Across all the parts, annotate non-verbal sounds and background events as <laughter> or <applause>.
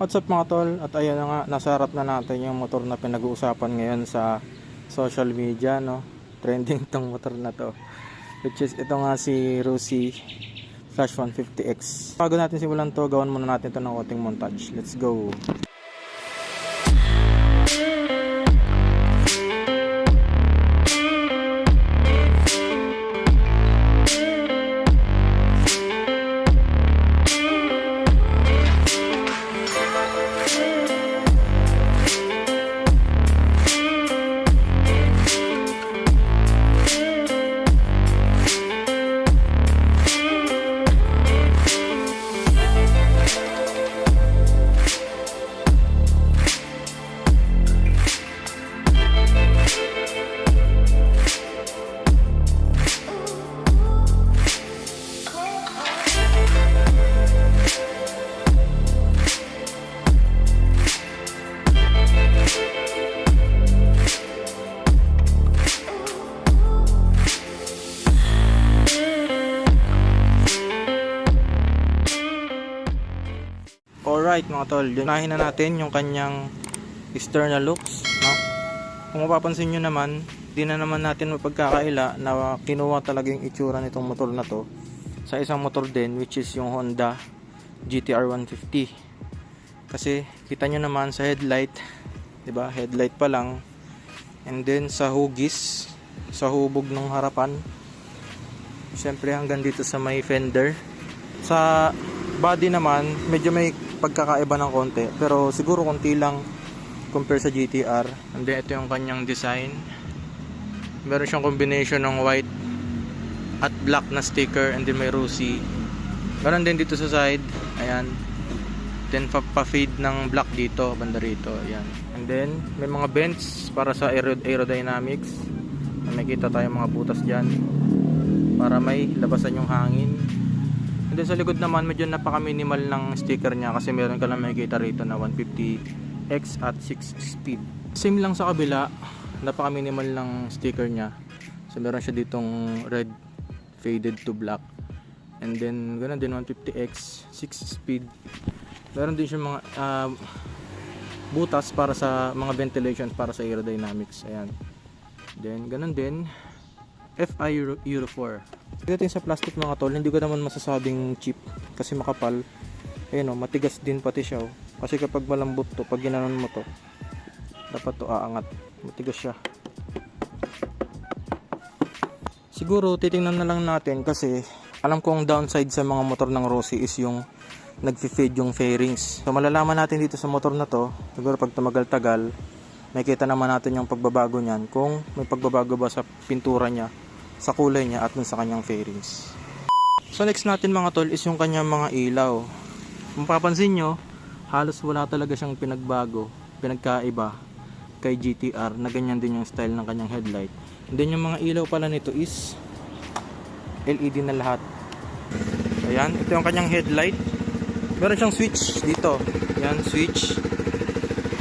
What's up mga tol? At ayan na nga, nasa harap na natin yung motor na pinag-uusapan ngayon sa social media, no? Trending tong motor na to. Which is, ito nga si Rusi Flash 150X. Bago natin simulan to, gawan muna natin to ng konting montage. Let's go! Alright mga tol, unahin na natin yung kanyang external looks. No? Kung mapapansin nyo naman, di na naman natin mapagkakaila na kinuha talaga yung itsura nitong motor na to sa isang motor din which is yung Honda GTR 150. Kasi kita nyo naman sa headlight, 'di ba? Headlight pa lang. And then sa hugis, sa hubog ng harapan. Siyempre hanggang dito sa may fender. Sa body naman, medyo may pagkakaiba ng konti. Pero siguro konti lang compare sa GTR. And then ito yung kanyang design. Meron siyang combination ng white at black na sticker and then may rosy. Meron din dito sa side. Ayan. Then pa- pa-fade ng black dito, banda rito. Ayan. And then may mga vents para sa aero- aerodynamics. May makita tayong mga butas dyan para may labasan yung hangin. Then sa likod naman medyo napaka-minimal ng sticker niya kasi meron ka lang makikita rito na 150X at 6 speed. Same lang sa kabila, napaka-minimal ng sticker niya. So meron siya ditong red faded to black. And then ganun din 150X 6 speed. Meron din siya mga ah, butas para sa mga ventilation para sa aerodynamics. Ayan. Then ganun din FI Euro, Euro 4. Pagdating sa plastic mga tol, hindi ko naman masasabing cheap kasi makapal. Ayun o, matigas din pati siya. Kasi kapag malambot to, pag ginanon mo to, dapat to aangat. Matigas siya. Siguro titingnan na lang natin kasi alam ko ang downside sa mga motor ng Rossi is yung nagfi-fade yung fairings. So malalaman natin dito sa motor na to, siguro pag tumagal-tagal, makita naman natin yung pagbabago niyan kung may pagbabago ba sa pintura niya, sa kulay niya at dun sa kanyang fairings. So next natin mga tol is yung kanyang mga ilaw. Kung papansin nyo, halos wala talaga siyang pinagbago, pinagkaiba kay GTR na ganyan din yung style ng kanyang headlight. And then yung mga ilaw pala nito is LED na lahat. Ayan, ito yung kanyang headlight. Meron siyang switch dito. Ayan, switch.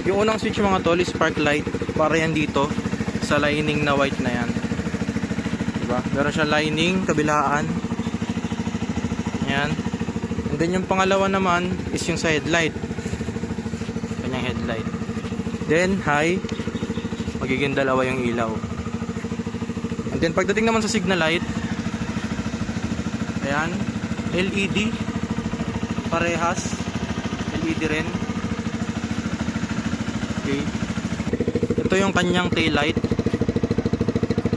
Yung unang switch mga tol is spark light. Para yan dito sa lining na white na yan. Diba? Meron siyang lining, kabilaan. Ayan. And then yung pangalawa naman is yung sa headlight. Kanyang headlight. Then, high. Magiging dalawa yung ilaw. And then pagdating naman sa signal light, ayan, LED parehas LED rin okay ito yung kanyang tail light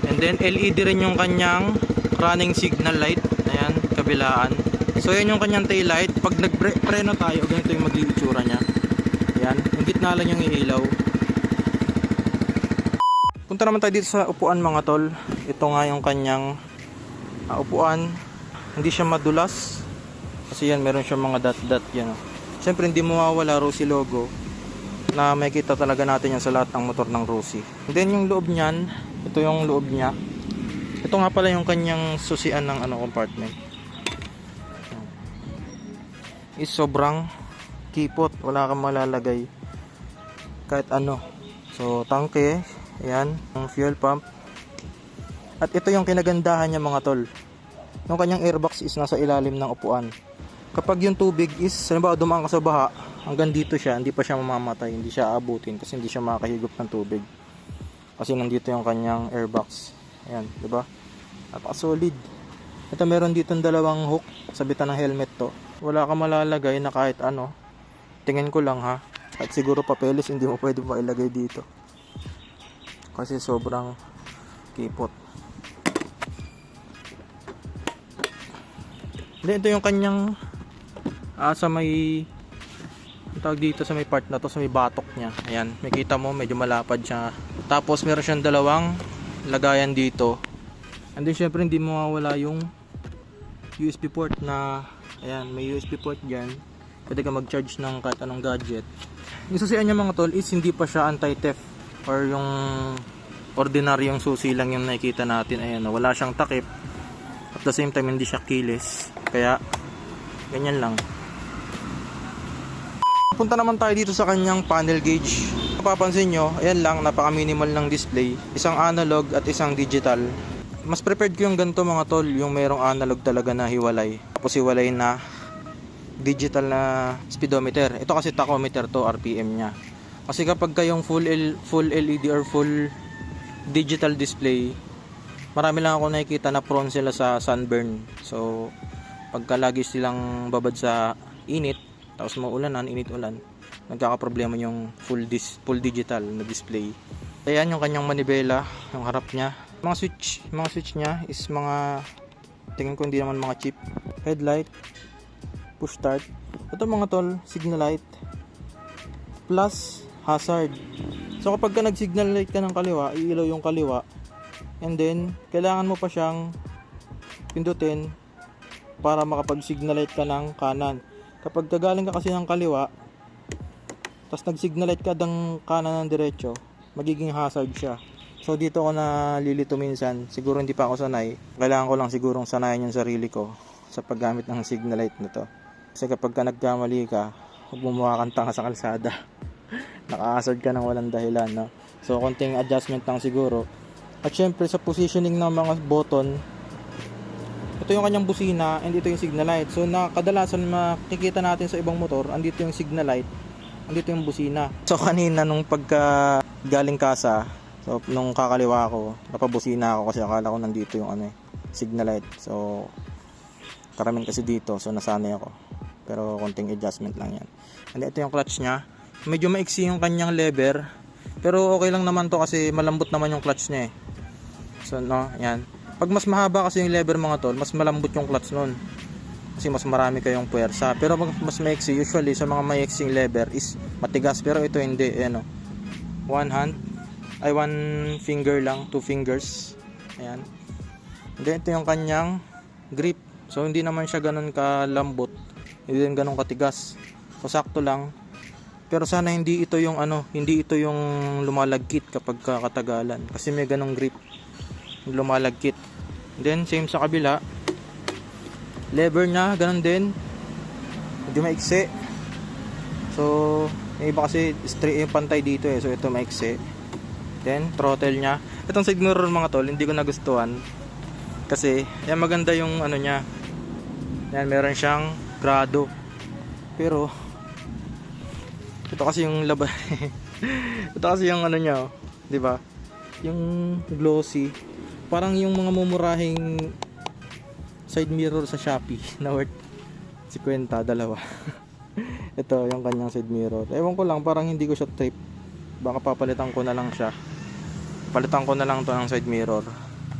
and then LED rin yung kanyang running signal light ayan, kabilaan so yan yung kanyang tail light pag nagpreno tayo, ganito yung magiging itsura nya ayan, yung gitna lang yung ilaw Punta naman tayo dito sa upuan mga tol. Ito nga yung kanyang ah, upuan. Hindi siya madulas. Kasi yan, meron siya mga dot-dot yan. Oh. Siyempre, hindi mawawala Rosy logo na makikita talaga natin yan sa lahat ng motor ng. And then yung loob niyan, ito yung loob niya. Ito nga pala yung kanyang susian ng ano compartment. Is sobrang kipot, wala kang malalagay kahit ano. So, tangke, ayan, ang fuel pump. At ito yung kinagandahan niya mga tol. Yung kanyang airbox is nasa ilalim ng upuan. Kapag yung tubig is, halimbawa dumaan ka sa baha, hanggang dito siya, hindi pa siya mamamatay, hindi siya aabutin kasi hindi siya makakahigop ng tubig. Kasi nandito yung kanyang airbox. Ayan, di ba? Napaka-solid. Ito meron dito dalawang hook, sabitan ng helmet to. Wala ka malalagay na kahit ano. Tingin ko lang ha. At siguro papeles hindi mo pwede mailagay dito. Kasi sobrang kipot. Then ito yung kanyang ah, sa may tawag dito sa may part na to sa may batok niya. Ayan, makita mo medyo malapad siya. Tapos meron siyang dalawang lagayan dito. And then syempre hindi mawawala yung USB port na ayan, may USB port diyan. Pwede ka mag-charge ng kahit anong gadget. Yung susian niya mga tol is hindi pa siya anti-theft or yung ordinaryong susi lang yung nakikita natin. Ayan, wala siyang takip. At the same time hindi siya keyless. Kaya ganyan lang. Punta naman tayo dito sa kanyang panel gauge. Mapapansin nyo, ayan lang, napaka-minimal ng display. Isang analog at isang digital. Mas prepared ko yung ganito mga tol, yung merong analog talaga na hiwalay. Tapos hiwalay na digital na speedometer. Ito kasi tachometer to, RPM niya. Kasi kapag kayong full, L, full LED or full digital display, marami lang ako nakikita na prone sila sa sunburn. So, pagka lagi silang babad sa init, tapos maulanan, init-ulan, nagkakaproblema yung full dis full digital na display. Ayan yung kanyang manibela, yung harap niya. Mga switch, mga switch niya is mga tingin ko hindi naman mga chip. Headlight, push start. Ito mga tol, signal light plus hazard. So kapag ka nag-signal light ka ng kaliwa, iilaw yung kaliwa. And then, kailangan mo pa siyang pindutin para makapag-signal light ka ng kanan. Kapag kagaling ka kasi ng kaliwa, tapos nag-signal light ka ng kanan ng diretso, magiging hazard siya. So dito ako nalilito minsan, siguro hindi pa ako sanay. Kailangan ko lang sigurong sanayan yung sarili ko sa paggamit ng signal light na to. Kasi kapag ka nagkamali ka, huwag mo mukha tanga sa kalsada. <laughs> Naka-hazard ka ng walang dahilan, no? So konting adjustment lang siguro. At syempre sa positioning ng mga button, ito yung kanyang busina and ito yung signal light. So na kadalasan makikita natin sa ibang motor, andito yung signal light, andito yung busina. So kanina nung pagka galing kasa, so nung kakaliwa ko, napabusina ako kasi akala ko nandito yung ano eh, signal light. So karamin kasi dito, so nasanay ako. Pero konting adjustment lang yan. And ito yung clutch niya. Medyo maiksi yung kanyang lever. Pero okay lang naman to kasi malambot naman yung clutch niya eh. So no, yan. Pag mas mahaba kasi yung lever mga tol, mas malambot yung clutch nun. Kasi mas marami kayong puwersa. Pero pag mas maiksi, usually sa mga maiksing lever is matigas. Pero ito hindi, ayan o. One hand, ay one finger lang, two fingers. Ayan. Then ito yung kanyang grip. So hindi naman siya ganun kalambot. Hindi din ganun katigas. So sakto lang. Pero sana hindi ito yung ano, hindi ito yung lumalagkit kapag kakatagalan. Kasi may ganong grip lumalagkit. Then same sa kabila. Lever niya ganun din. Medyo maiksi. So, yung iba kasi straight yung pantay dito eh. So ito maiksi. Then throttle niya. Itong side mirror mga tol, hindi ko nagustuhan. Kasi yan maganda yung ano niya. Yan meron siyang grado. Pero ito kasi yung laba <laughs> ito kasi yung ano niya, oh, 'di ba? Yung glossy parang yung mga mumurahing side mirror sa Shopee <laughs> na worth 50 dalawa. <laughs> Ito yung kanyang side mirror. Ewan ko lang parang hindi ko siya trip. Baka papalitan ko na lang siya. Palitan ko na lang to ng side mirror.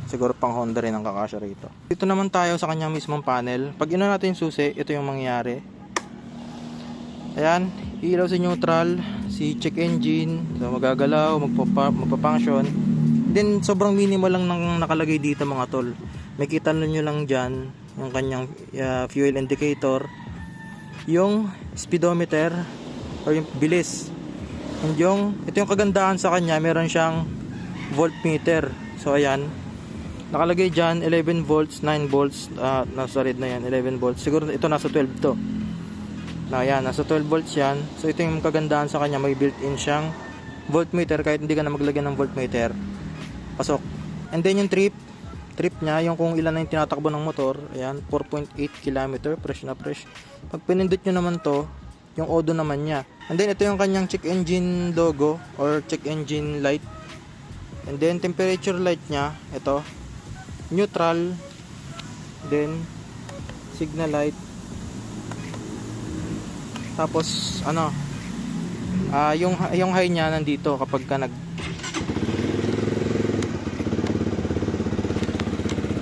Siguro pang Honda rin ang kakasya rito. Dito naman tayo sa kanyang mismong panel. Pag ino natin yung susi ito yung mangyayari ayan ilaw si neutral si check engine. So magagalaw magpapa, magpapunction Then sobrang minimal lang nang nakalagay dito mga tol. Makita nyo lang dyan yung kanyang uh, fuel indicator, yung speedometer or yung bilis. And yung ito yung kagandahan sa kanya, meron siyang voltmeter. So ayan. Nakalagay dyan 11 volts, 9 volts, uh, nasa red na yan, 11 volts. Siguro ito nasa 12 to. Na yan, nasa 12 volts yan. So ito yung kagandahan sa kanya, may built-in siyang voltmeter kahit hindi ka na maglagyan ng voltmeter pasok and then yung trip trip niya yung kung ilan na yung tinatakbo ng motor ayan 4.8 km fresh na fresh pag pinindot nyo naman to yung odo naman niya. And then ito yung kanyang check engine logo or check engine light. And then temperature light niya, ito. Neutral. Then signal light. Tapos ano? Ah, yung yung high niya nandito kapag ka nag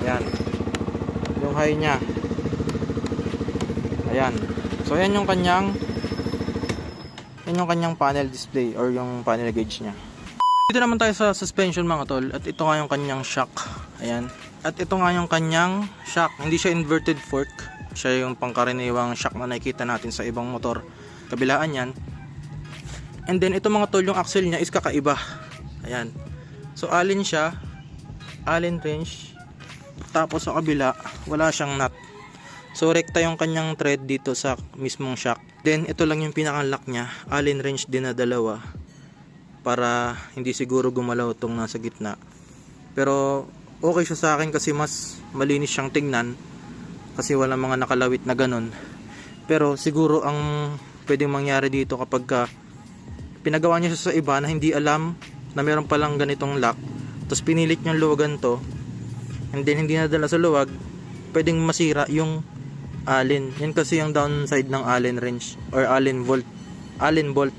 Ayan. Yung high niya. Ayan. So ayan yung kanyang yan yung kanyang panel display or yung panel gauge niya. Dito naman tayo sa suspension mga tol at ito nga yung kanyang shock. Ayan. At ito nga yung kanyang shock. Hindi siya inverted fork. Siya yung pangkaraniwang shock na nakikita natin sa ibang motor. Kabilaan yan. And then ito mga tol yung axle niya is kakaiba. Ayan. So alin siya. Allen wrench. Tapos sa kabila wala siyang nut. So rekta yung kanyang thread dito sa mismong shock. Then ito lang yung pinaka-lock niya. Allen wrench din na dalawa para hindi siguro gumalaw tong nasa gitna. Pero okay siya sa akin kasi mas malinis siyang tingnan kasi wala mga nakalawit na ganun. Pero siguro ang pwedeng mangyari dito kapag ka pinagawa niya siya sa iba na hindi alam na meron palang ganitong lock tapos pinilit niyang luwagan to and then hindi nadala sa luwag pwedeng masira yung allen. Yan kasi yung downside ng allen wrench or allen bolt allen bolt.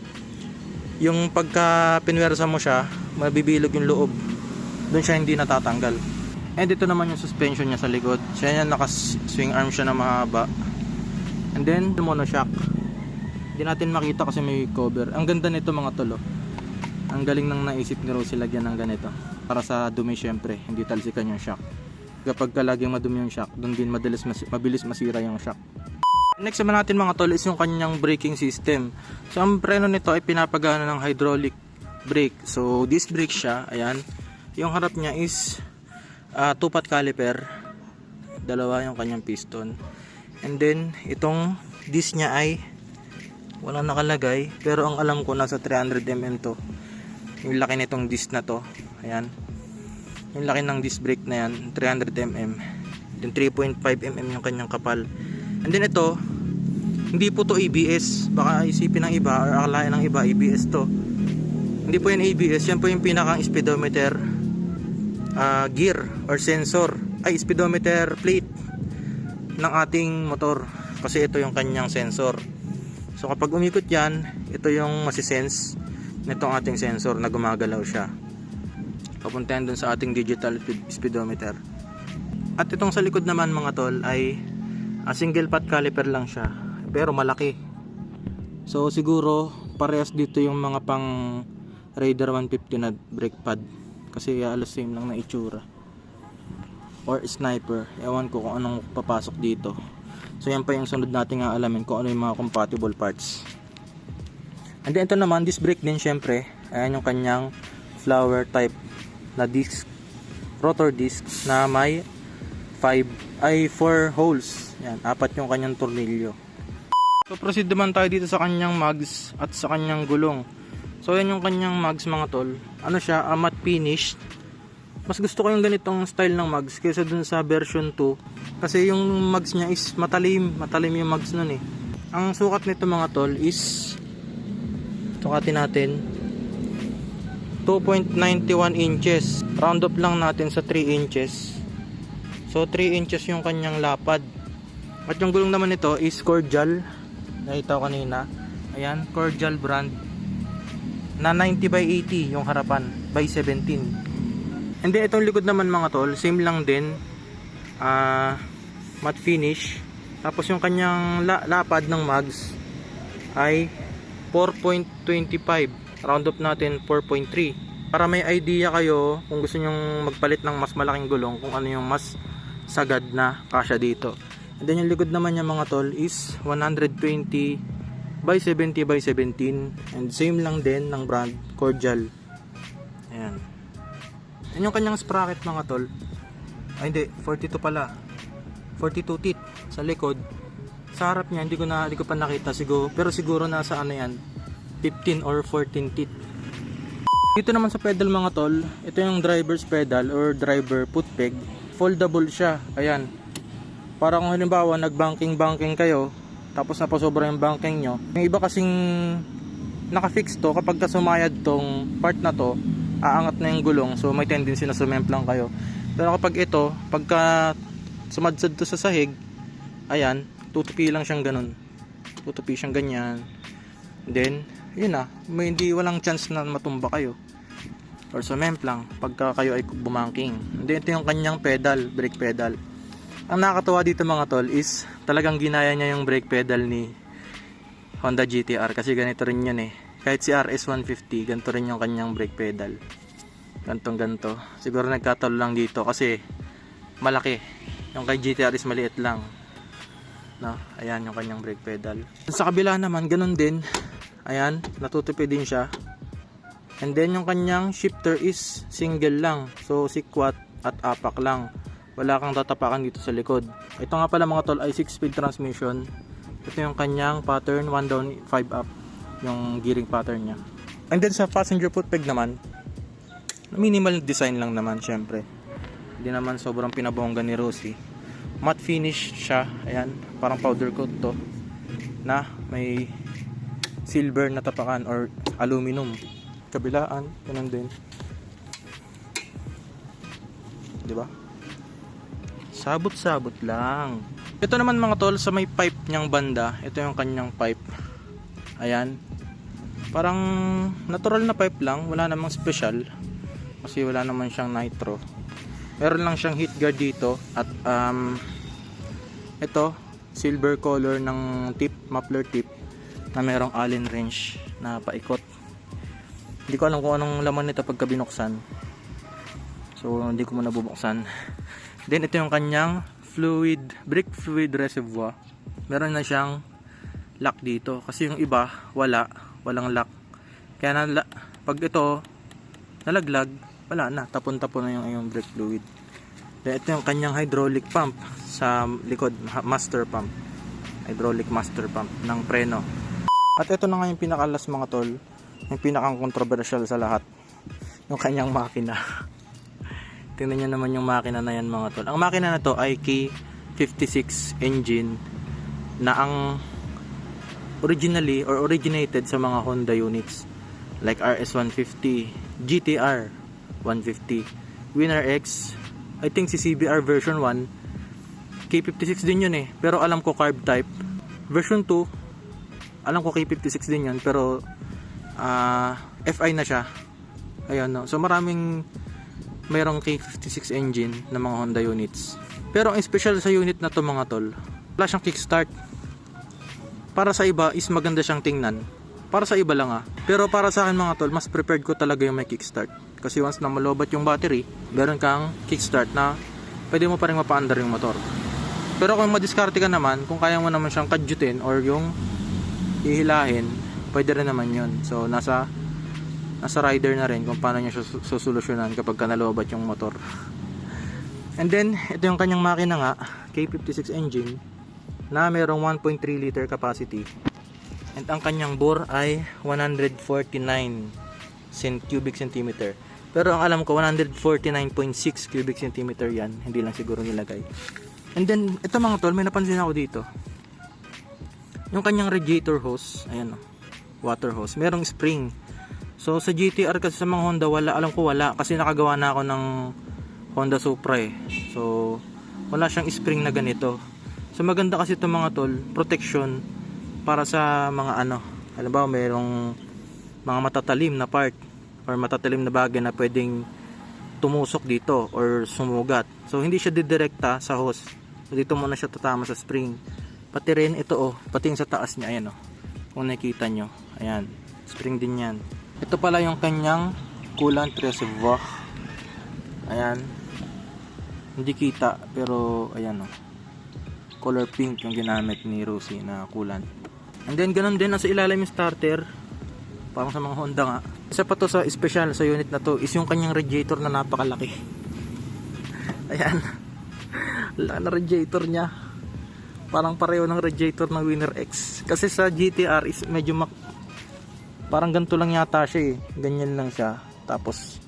Yung pagka pinwersa mo siya mabibilog yung loob. Doon siya hindi natatanggal. And ito naman yung suspension niya sa likod. Siya yan nakas swing arm siya na mahaba. And then monoshock hindi natin makita kasi may cover. Ang ganda nito mga tolo ang galing nang naisip ni Rosie lagyan ng ganito para sa dumi syempre hindi talsikan yung shock kapag ka laging madumi yung shock doon din madalas mas, mabilis masira yung shock Next naman natin mga tol is yung kanyang braking system. So ang preno nito ay pinapagana ng hydraulic brake. So disc brake siya, ayan. Yung harap niya is uh, two-pot caliper. Dalawa yung kanyang piston. And then itong disc niya ay walang nakalagay pero ang alam ko nasa 300mm to. Yung laki nitong disc na to. Ayan. Yung laki ng disc brake na yan, 300mm. Then 3.5mm yung kanyang kapal. And then ito, hindi po to ABS. Baka isipin ng iba or akalain ng iba ABS to. Hindi po yan ABS. Yan po yung pinakang speedometer uh, gear or sensor. Ay, speedometer plate ng ating motor. Kasi ito yung kanyang sensor. So kapag umikot yan, ito yung masisense nitong ating sensor na gumagalaw siya. Papuntahan dun sa ating digital speedometer. At itong sa likod naman mga tol ay a single pot caliper lang siya pero malaki so siguro parehas dito yung mga pang Raider 150 na brake pad kasi alas same lang na itsura or sniper ewan ko kung anong papasok dito so yan pa yung sunod natin nga alamin kung ano yung mga compatible parts and then ito naman disc brake din syempre ayan yung kanyang flower type na disc rotor disc na may 5 ay 4 holes yan, apat yung kanyang tornilyo. So proceed naman tayo dito sa kanyang mags at sa kanyang gulong. So yan yung kanyang mags mga tol. Ano siya, uh, matte finish. Mas gusto ko yung ganitong style ng mags kaysa dun sa version 2. Kasi yung mags niya is matalim, matalim yung mags nun eh. Ang sukat nito mga tol is sukatin natin 2.91 inches. Round up lang natin sa 3 inches. So 3 inches yung kanyang lapad. At yung gulong naman nito is Cordial. Nakita ko kanina. Ayan, Cordial brand. Na 90 by 80 yung harapan. By 17. And then itong likod naman mga tol, same lang din. Uh, matte finish. Tapos yung kanyang la lapad ng mags ay 4.25. Round up natin 4.3. Para may idea kayo kung gusto nyong magpalit ng mas malaking gulong, kung ano yung mas sagad na kasya dito. And then yung likod naman niya mga tol is 120 by 70 by 17 and same lang din ng brand Cordial. Ayan. Yan yung kanyang sprocket mga tol. Ay hindi, 42 pala. 42 teeth sa likod. Sa harap niya hindi ko na hindi ko pa nakita siguro pero siguro nasa ano yan 15 or 14 teeth. Dito naman sa pedal mga tol, ito yung driver's pedal or driver foot peg. Foldable siya. Ayan para kung halimbawa nagbanking-banking kayo tapos napasobra yung banking nyo. Yung iba kasing nakafix to, kapag ka sumayad tong part na to, aangat na yung gulong, so may tendency na sumemplang kayo. Pero kapag ito, pagka sumadsad to sa sahig, ayan, tutupi lang siyang ganun. Tutupi siyang ganyan. Then, yun na, may hindi walang chance na matumba kayo or sumemplang pagka kayo ay bumangking. Then ito yung kanyang pedal, brake pedal. Ang nakakatawa dito mga tol is talagang ginaya niya yung brake pedal ni Honda GTR kasi ganito rin yun eh. Kahit si RS150, ganito rin yung kanyang brake pedal. Gantong ganto. Siguro nagkatalo lang dito kasi malaki. Yung kay GTR is maliit lang. No? Ayan yung kanyang brake pedal. Sa kabila naman, ganun din. Ayan, natutupi din siya. And then yung kanyang shifter is single lang. So sikwat at apak lang. Wala kang tatapakan dito sa likod. Ito nga pala mga tol ay 6 speed transmission. Ito yung kanyang pattern 1 down 5 up. Yung gearing pattern niya. And then sa passenger foot peg naman, minimal design lang naman syempre. Hindi naman sobrang pinabongga ni Rosie. Matte finish siya. Ayan, parang powder coat to. Na may silver na tapakan or aluminum kabilaan, ganun din. 'Di ba? Sabot-sabot lang. Ito naman mga tol sa may pipe niyang banda, ito yung kanyang pipe. Ayan. Parang natural na pipe lang, wala namang special. Kasi wala naman siyang nitro. Meron lang siyang heat guard dito at um ito silver color ng tip, muffler tip na merong allen wrench na paikot hindi ko alam kung anong laman nito pagka binuksan. So, hindi ko muna bubuksan. <laughs> Then, ito yung kanyang fluid, brake fluid reservoir. Meron na siyang lock dito. Kasi yung iba, wala. Walang lock. Kaya na, pag ito, nalaglag, wala na. Tapon-tapon na yung, yung brake fluid. Then, ito yung kanyang hydraulic pump sa likod, master pump. Hydraulic master pump ng preno. At ito na nga yung pinakalas mga tol yung pinakang controversial sa lahat yung kanyang makina <laughs> tingnan nyo naman yung makina na yan mga tol ang makina na to ay K56 engine na ang originally or originated sa mga Honda units like RS150 GTR 150 Winner X I think si CBR version 1 K56 din yun eh. Pero alam ko carb type. Version 2 alam ko K56 din yun pero uh, FI na siya. Ayun no. So maraming mayroong K56 engine na mga Honda units. Pero ang special sa unit na to mga tol wala siyang kickstart. Para sa iba is maganda siyang tingnan para sa iba lang ah. Pero para sa akin mga tol mas prepared ko talaga yung may kickstart. Kasi once na malobat yung battery meron kang kickstart na pwede mo pa rin mapaandar yung motor. Pero kung madiskarte ka naman kung kaya mo naman siyang kadyutin or yung ihilahin pwede rin naman yun. So nasa nasa rider na rin kung paano niya sus- susolusyonan kapag ka nalobat yung motor. And then ito yung kanyang makina nga K56 engine na merong 1.3 liter capacity and ang kanyang bore ay 149 cent cubic centimeter pero ang alam ko 149.6 cubic centimeter yan hindi lang siguro nilagay and then ito mga tol may napansin ako dito yung kanyang radiator hose ayan o water hose. Merong spring. So sa GTR kasi sa mga Honda wala, alam ko wala kasi nakagawa na ako ng Honda Supra eh. So wala siyang spring na ganito. So maganda kasi itong mga tol, protection para sa mga ano, halimbawa merong mga matatalim na part or matatalim na bagay na pwedeng tumusok dito or sumugat. So hindi siya didirekta sa hose. So, dito muna siya tatama sa spring. Pati rin ito oh, pati yung sa taas niya ayan oh. Kung nakikita nyo. Ayan. Spring din yan. Ito pala yung kanyang coolant reservoir. Ayan. Hindi kita pero ayan. Oh. Color pink yung ginamit ni Rosie na coolant. And then ganun din nasa ilalim yung starter. Parang sa mga Honda nga. Isa pa to sa special sa unit na to is yung kanyang radiator na napakalaki. <laughs> Ayan. Laki na radiator niya parang pareho ng radiator ng Winner X kasi sa GTR is medyo mak parang ganito lang yata siya eh ganyan lang siya tapos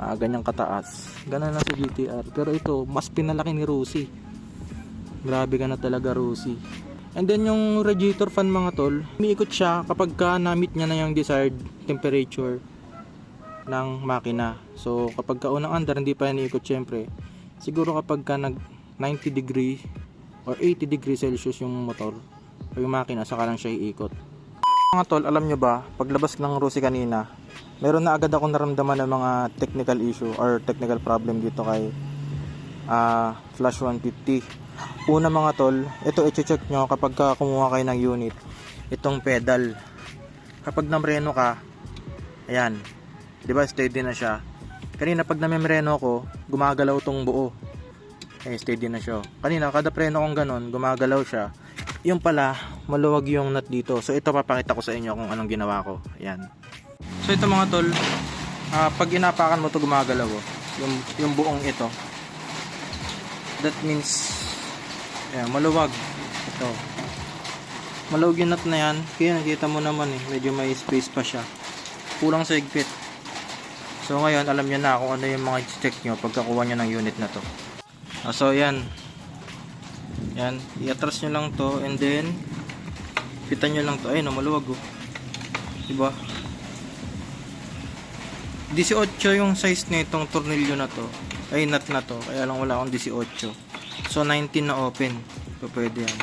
uh, ganyang kataas ganun lang sa GTR pero ito mas pinalaki ni Rosie grabe ka na talaga Rosie And then yung radiator fan mga tol, umiikot siya kapag ka na-meet niya na yung desired temperature ng makina. So kapag ka unang under, hindi pa yan iikot syempre. Siguro kapag ka nag 90 degree or 80 degree Celsius yung motor o yung makina, saka lang siya iikot. Mga tol, alam nyo ba, paglabas ng Rosie kanina, meron na agad ako naramdaman ng mga technical issue or technical problem dito kay ah, Flash 150. Una mga tol, ito i-check nyo kapag ka kumuha kayo ng unit. Itong pedal. Kapag namreno ka, ayan, di ba steady na siya. Kanina pag namemreno ko, gumagalaw tong buo. Eh, steady na siya. Kanina, kada preno kong ganon, gumagalaw siya. Yung pala, maluwag yung nut dito. So ito papakita ko sa inyo kung anong ginawa ko. Ayan. So ito mga tol, ah, pag inapakan mo to gumagalaw oh. Yung, yung buong ito. That means, ayan, maluwag. Ito. Maluwag yung nut na yan. Kaya nakita mo naman eh, medyo may space pa siya. Kulang sa higpit. So ngayon, alam nyo na kung ano yung mga check nyo pagkakuha nyo ng unit na to. Ah, so yan. Yan, i-atras nyo lang to and then pitan nyo lang to. Ayun, oh, maluwag oh. Diba? 18 yung size nitong tornilyo na to. Ay, nut na to. Kaya lang wala akong 18. So, 19 na open. So, pwede yan.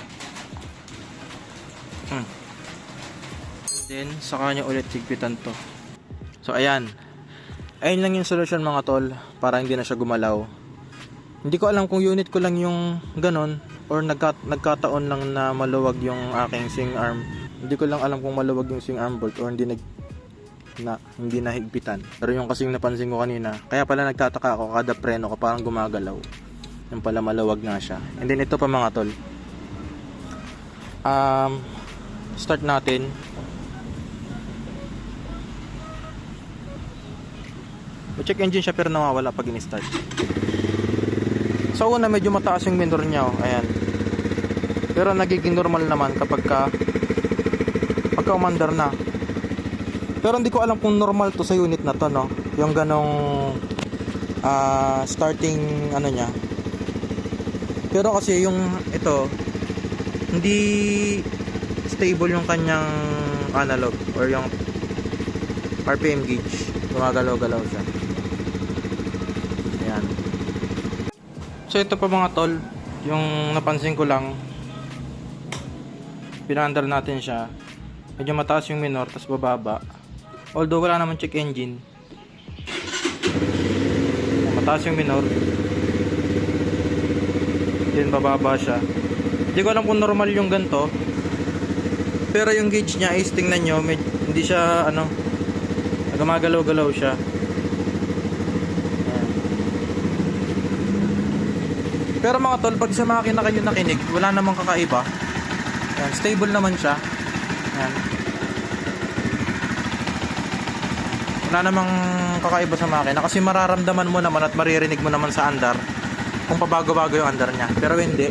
Hmm. Then, saka nyo ulit higpitan to. So, ayan. Ayun lang yung solution mga tol. Para hindi na siya gumalaw. Hindi ko alam kung unit ko lang yung ganon or nagka, nagkataon lang na maluwag yung aking swing arm. Hindi ko lang alam kung maluwag yung swing arm bolt or hindi nag na hindi nahigpitan. Pero yung kasing napansin ko kanina, kaya pala nagtataka ako kada preno ko parang gumagalaw. Yung pala maluwag nga siya. And then ito pa mga tol. Um, start natin. Check engine siya pero nawawala pag in-start. Sa una medyo mataas yung minor niya oh. Ayan. Pero nagiging normal naman kapag ka pagka umandar na. Pero hindi ko alam kung normal to sa unit na to no. Yung ganong ah, starting ano niya. Pero kasi yung ito hindi stable yung kanyang analog or yung RPM gauge. Gumagalaw-galaw siya. Ayan. So ito pa mga tol, yung napansin ko lang pinaandar natin siya. Medyo mataas yung minor tapos bababa. Although wala naman check engine. Mataas yung minor. Then bababa siya. Hindi ko alam kung normal yung ganto. Pero yung gauge niya is tingnan nyo, med- hindi siya ano, gumagalaw-galaw siya. Pero mga tol, pag sa makina kayo nakinig, wala namang kakaiba. Ayan, stable naman siya. Ayan. Wala namang kakaiba sa makina kasi mararamdaman mo naman at maririnig mo naman sa andar kung pabago-bago yung andar niya. Pero hindi.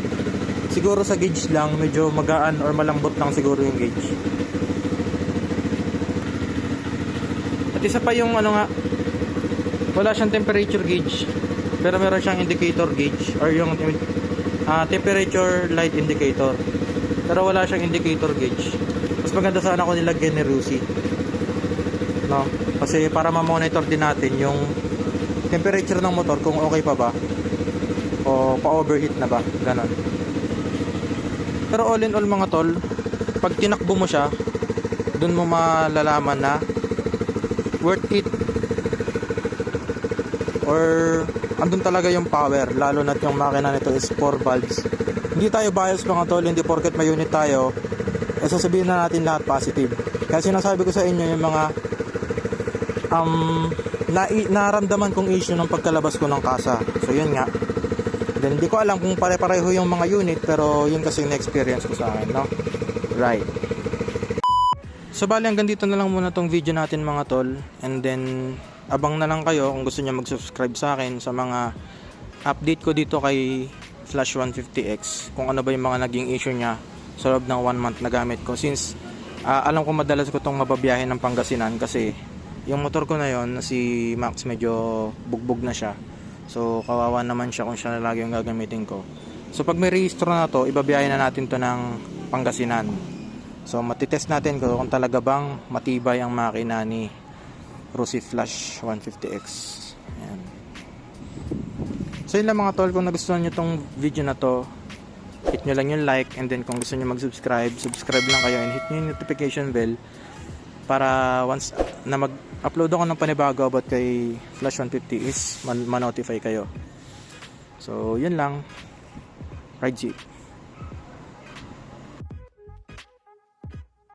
Siguro sa gauge lang, medyo magaan or malambot lang siguro yung gauge. At isa pa yung ano nga, wala siyang temperature gauge. Pero meron siyang indicator gauge or yung ah, temperature light indicator. Pero wala siyang indicator gauge. Mas maganda sana kung nilagyan ni Rusi. No? Kasi para ma-monitor din natin yung temperature ng motor kung okay pa ba o pa-overheat na ba. Ganon. Pero all in all mga tol, pag tinakbo mo siya, dun mo malalaman na worth it. Or andun talaga yung power lalo na yung makina nito is 4 valves. Hindi tayo bias mga tol hindi porket may unit tayo eh sasabihin na natin lahat positive. Kaya sinasabi ko sa inyo yung mga um, na naramdaman kong issue ng pagkalabas ko ng kasa. So yun nga then hindi ko alam kung pare-pareho yung mga unit pero yun kasi yung experience ko sa akin no? Right. So bali hanggang dito na lang muna tong video natin mga tol. And then abang na lang kayo kung gusto niyo mag-subscribe sa akin sa mga update ko dito kay Flash 150X kung ano ba yung mga naging issue niya sa loob ng 1 month na gamit ko. Since ah, alam ko madalas ko tong mababiyahe ng Pangasinan kasi yung motor ko na yon si Max medyo bugbog na siya so kawawa naman siya kung siya na lagi yung gagamitin ko so pag may rehistro na to ibabiyahe na natin to ng Pangasinan. So matitest natin kung talaga bang matibay ang makina ni Rosy Flash 150X. Ayan. So yun lang mga tol, kung nagustuhan nyo tong video na to, hit nyo lang yung like and then kung gusto nyo mag-subscribe, subscribe lang kayo and hit nyo yung notification bell para once na mag-upload ako ng panibago about kay Flash 150 is man- ma-notify kayo. So, yun lang. Ride Jeep.